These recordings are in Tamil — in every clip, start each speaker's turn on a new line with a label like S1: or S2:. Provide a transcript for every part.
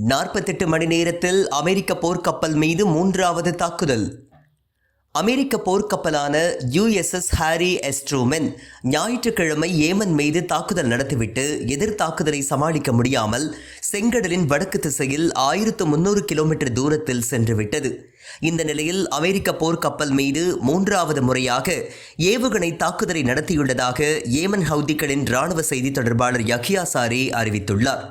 S1: நாற்பத்தெட்டு மணி நேரத்தில் அமெரிக்க போர்க்கப்பல் மீது மூன்றாவது தாக்குதல். அமெரிக்க போர்க்கப்பலான யுஎஸ்எஸ் ஹாரி எஸ்ட்ரூமென் ஞாயிற்றுக்கிழமை ஏமன் மீது தாக்குதல் நடத்திவிட்டு எதிர் தாக்குதலை சமாளிக்க முடியாமல் செங்கடலின் வடக்கு திசையில் ஆயிரத்து முன்னூறு கிலோமீட்டர் தூரத்தில் சென்றுவிட்டது இந்த நிலையில் அமெரிக்க போர்க்கப்பல் மீது மூன்றாவது முறையாக ஏவுகணை தாக்குதலை நடத்தியுள்ளதாக ஏமன் ஹவுதிகளின் ராணுவ செய்தி தொடர்பாளர் யஹியா சாரே அறிவித்துள்ளார்.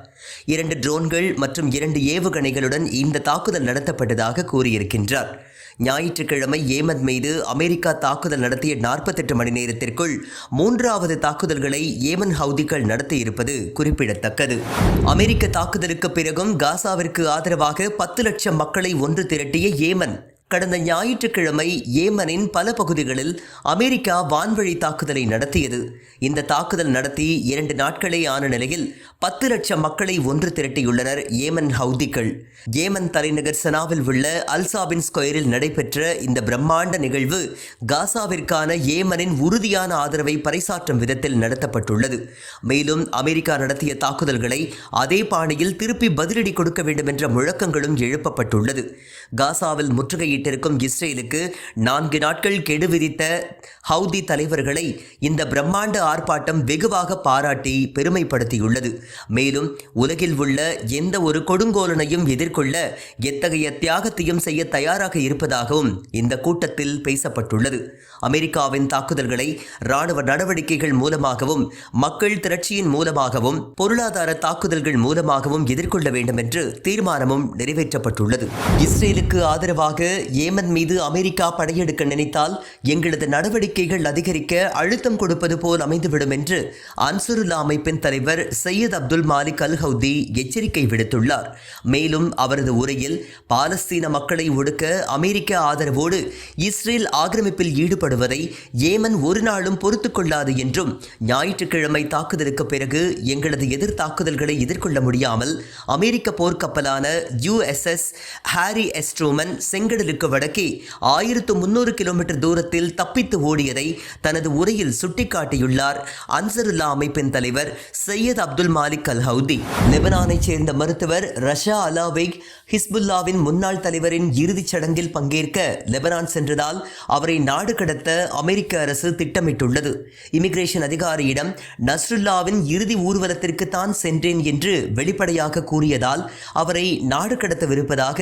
S1: இரண்டு ட்ரோன்கள் மற்றும் இரண்டு ஏவுகணைகளுடன் இந்த தாக்குதல் நடத்தப்பட்டதாக கூறியிருக்கின்றார். ஞாயிற்றுக்கிழமை ஏமன் மீது அமெரிக்கா தாக்குதல் நடத்திய நாற்பத்தெட்டு மணி நேரத்திற்குள் மூன்றாவது தாக்குதல்களை ஏமன் ஹவுதிகள் நடத்தியிருப்பது குறிப்பிடத்தக்கது. அமெரிக்க தாக்குதலுக்கு பிறகும் காசாவிற்கு ஆதரவாக பத்து லட்சம் மக்களை ஒன்று திரட்டிய ஏமன் கடந்த ஞாயிற்றுக்கிழமை ஏமனின் பல பகுதிகளில் அமெரிக்கா வான்வழி தாக்குதலை நடத்தியது. இந்த தாக்குதல் நடத்தி இரண்டு நாட்களே ஆன நிலையில் பத்து லட்சம் மக்களை ஒன்று திரட்டியுள்ளனர் ஏமன் ஹவுதிகள். ஏமன் தலைநகர் சனாவில் உள்ள அல்சாபின் ஸ்கொயரில் நடைபெற்ற இந்த பிரம்மாண்ட நிகழ்வு காசாவிற்கான ஏமனின் உறுதியான ஆதரவை பறைசாற்றும் விதத்தில் நடத்தப்பட்டுள்ளது. மேலும் அமெரிக்கா நடத்திய தாக்குதல்களை அதே பாணியில் திருப்பி பதிலடி கொடுக்க வேண்டும் என்ற முழக்கங்களும் எழுப்பப்பட்டுள்ளது. காசாவில் முற்றுகையிட்டிருக்கும் இஸ்ரேலுக்கு நான்கு நாட்கள் கெடு விதித்த ஹவுதி தலைவர்களை இந்த பிரம்மாண்ட ஆர்ப்பாட்டம் வெகுவாக பாராட்டி பெருமைப்படுத்தியுள்ளது. மேலும் உலகில் உள்ள எந்த ஒரு கொடுங்கோலனையும் எதிர்கொள்ள எத்தகைய தியாகத்தையும் செய்ய தயாராக இருப்பதாகவும் இந்த கூட்டத்தில் பேசப்பட்டுள்ளது. அமெரிக்காவின் தாக்குதல்களை இராணுவ நடவடிக்கைகள் மூலமாகவும் மக்கள் திரட்சியின் மூலமாகவும் பொருளாதார தாக்குதல்கள் மூலமாகவும் எதிர்கொள்ள வேண்டும் என்று தீர்மானமும் நிறைவேற்றப்பட்டுள்ளது. இஸ்ரேலுக்கு ஆதரவாக ஏமன் மீது அமெரிக்கா படையெடுக்க நினைத்தால் எங்களது நடவடிக்கைகள் அதிகரிக்க அழுத்தம் கொடுப்பது போல் அமைந்துவிடும் என்று அன்சுருல்லா அமைப்பின் தலைவர் Sayyid Abdul Malik al Houthi எச்சரிக்கை விடுத்துள்ளார். மேலும் அவரது உரையில் பாலஸ்தீன மக்களை ஒடுக்க அமெரிக்க ஆதரவோடு இஸ்ரேல் ஆக்கிரமிப்பில் ஈடுபடுவதை ஏமன் ஒரு நாளும் பொறுத்து கொள்ளாது என்றும் ஞாயிற்றுக்கிழமை தாக்குதலுக்கு பிறகு எங்களது எதிர் தாக்குதல்களை எதிர்கொள்ள முடியாமல் அமெரிக்க போர்க்கப்பலான யுஎஸ்எஸ் ஹாரி எஸ்ட்ரோமன் செங்கடலுக்கு கிராமத்திற்கு வடக்கே ஆயிரத்து முன்னூறு கிலோமீட்டர் தூரத்தில் தப்பித்து ஓடியதை தனது உரையில் சுட்டிக்காட்டியுள்ளார். அன்சருல்லா அமைப்பின் தலைவர் Sayyid Abdul Malik al Houthi லெபனானைச் சேர்ந்த மருத்துவர் ரஷா அலாவேக் ஹிஸ்புல்லாவின் முன்னாள் தலைவரின் இறுதிச் சடங்கில் பங்கேற்க லெபனான் சென்றதால் அவரை நாடு கடத்த அமெரிக்க அரசு திட்டமிட்டுள்ளது. இமிகிரேஷன் அதிகாரியிடம் நஸ்ருல்லாவின் இறுதி ஊர்வலத்திற்கு தான் சென்றேன் என்று வெளிப்படையாக கூறியதால் அவரை நாடு கடத்தவிருப்பதாக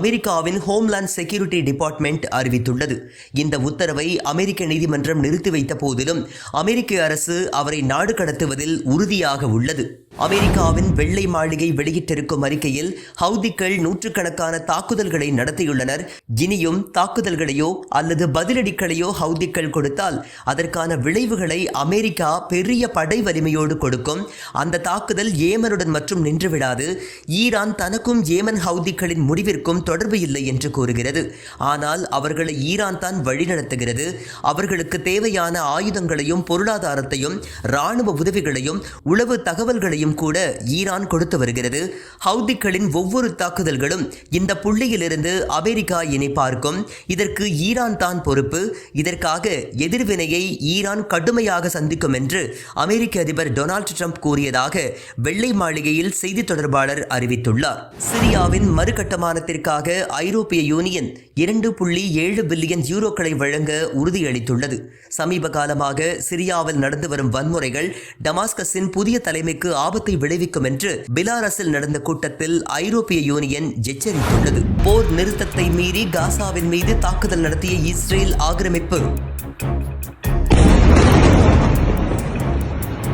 S1: அமெரிக்காவின் ஹோம்லேண்ட் செக்யூரிட்டி டிபார்ட்மெண்ட் அறிவித்துள்ளது. இந்த உத்தரவை அமெரிக்க நீதிமன்றம் நிறுத்தி வைத்த போதிலும் அமெரிக்க அரசு அவரை நாடு கடத்துவதில் உறுதியாக உள்ளது. அமெரிக்காவின் வெள்ளை மாளிகை வெளியிட்டிருக்கும் அறிக்கையில் ஹவுதிக்கள் நூற்றுக்கணக்கான தாக்குதல்களை நடத்தியுள்ளனர். இனியும் தாக்குதல்களையோ அல்லது பதிலடிகளையோ ஹவுதிக்கள் கொடுத்தால் அதற்கான விளைவுகளை அமெரிக்கா பெரிய படை வலிமையோடு கொடுக்கும். அந்த தாக்குதல் ஏமனுடன் மற்றும் நின்றுவிடாது. ஈரான் தனக்கும் ஏமன் ஹவுதிக்களின் முடிவிற்கும் தொடர்பு இல்லை என்று கூறுகிறது. ஆனால் அவர்களை ஈரான் தான் வழிநடத்துகிறது. அவர்களுக்கு தேவையான ஆயுதங்களையும் பொருளாதாரத்தையும் இராணுவ உதவிகளையும் உளவு தகவல்களையும் கூட ஈரான் கொடுத்து வருகிறது. ஹவுதிகளின் ஒவ்வொரு தாக்குதல்களும் இந்த புள்ளியிலிருந்து அமெரிக்கா இணை பார்க்கும். இதற்கு ஈரான் தான் பொறுப்பு. இதற்காக எதிர்வினையை ஈரான் கடுமையாக சந்திக்கும் என்று அமெரிக்க அதிபர் டொனால்டு ட்ரம்ப் கூறியதாக வெள்ளை மாளிகையில் செய்தி தொடர்பாளர் அறிவித்துள்ளார். சிரியாவின் மறுகட்டமானத்திற்காக ஐரோப்பிய யூனியன் இரண்டு புள்ளி ஏழு பில்லியன் யூரோக்களை வழங்க உறுதியளித்துள்ளது. சமீப காலமாக சிரியாவில் நடந்து வரும் வன்முறைகள் டமாஸ்கஸின் புதிய தலைமைக்கு ஆபத்தை விளைவிக்கும் என்று பிலாரஸில் நடந்த கூட்டத்தில் ஐரோப்பிய யூனியன் எச்சரித்துள்ளது. போர் நிறுத்தத்தை மீறி காசாவின் மீது தாக்குதல் நடத்திய இஸ்ரேல் ஆக்கிரமிப்பு.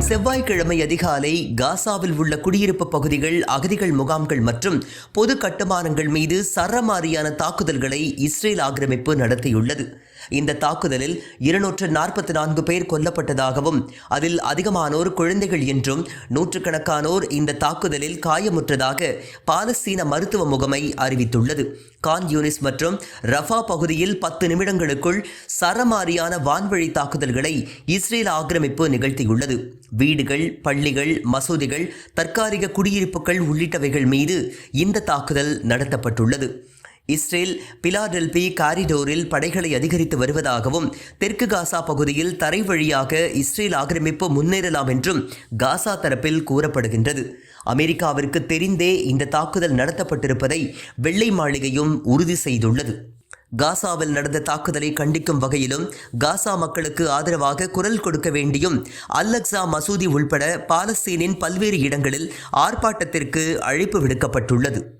S1: செவ்வாய்க்கிழமை அதிகாலை காசாவில் உள்ள குடியிருப்பு பகுதிகள் அகதிகள் முகாம்கள் மற்றும் பொது கட்டுமானங்கள் மீது சரமாரியான தாக்குதல்களை இஸ்ரேல் ஆக்கிரமிப்பு நடத்தியுள்ளது. இந்த தாக்குதலில் இருநூற்று நாற்பத்தி நான்கு பேர் கொல்லப்பட்டதாகவும் அதில் அதிகமானோர் குழந்தைகள் என்றும் நூற்றுக்கணக்கானோர் இந்த தாக்குதலில் காயமுற்றதாக பாலஸ்தீன மருத்துவ முகமை அறிவித்துள்ளது. கான் யூனிஸ் மற்றும் ரஃபா பகுதியில் பத்து நிமிடங்களுக்குள் சரமாரியான வான்வழி தாக்குதல்களை இஸ்ரேல் ஆக்கிரமிப்பு நிகழ்த்தியுள்ளது. வீடுகள் பள்ளிகள் மசூதிகள் தற்காலிக குடியிருப்புகள் உள்ளிட்டவைகள் மீது இந்த தாக்குதல் நடத்தப்பட்டுள்ளது. இஸ்ரேல் பிலாடெல்பி காரிடோரில் படைகளை அதிகரித்து வருவதாகவும் தெற்கு காசா பகுதியில் தரை வழியாக இஸ்ரேல் ஆக்கிரமிப்பு முன்னேறலாம் என்றும் காசா தரப்பில் கூறப்படுகின்றது. அமெரிக்காவிற்கு தெரிந்தே இந்த தாக்குதல் நடத்தப்பட்டிருப்பதை வெள்ளை மாளிகையும் உறுதி செய்துள்ளது. காசாவில் நடந்த தாக்குதலை கண்டிக்கும் வகையிலும் காசா மக்களுக்கு ஆதரவாக குரல் கொடுக்க வேண்டியும் அல்லக்ஸா மசூதி உள்பட பாலஸ்தீனின் பல்வேறு இடங்களில் ஆர்ப்பாட்டத்திற்கு அழைப்பு விடுக்கப்பட்டுள்ளது.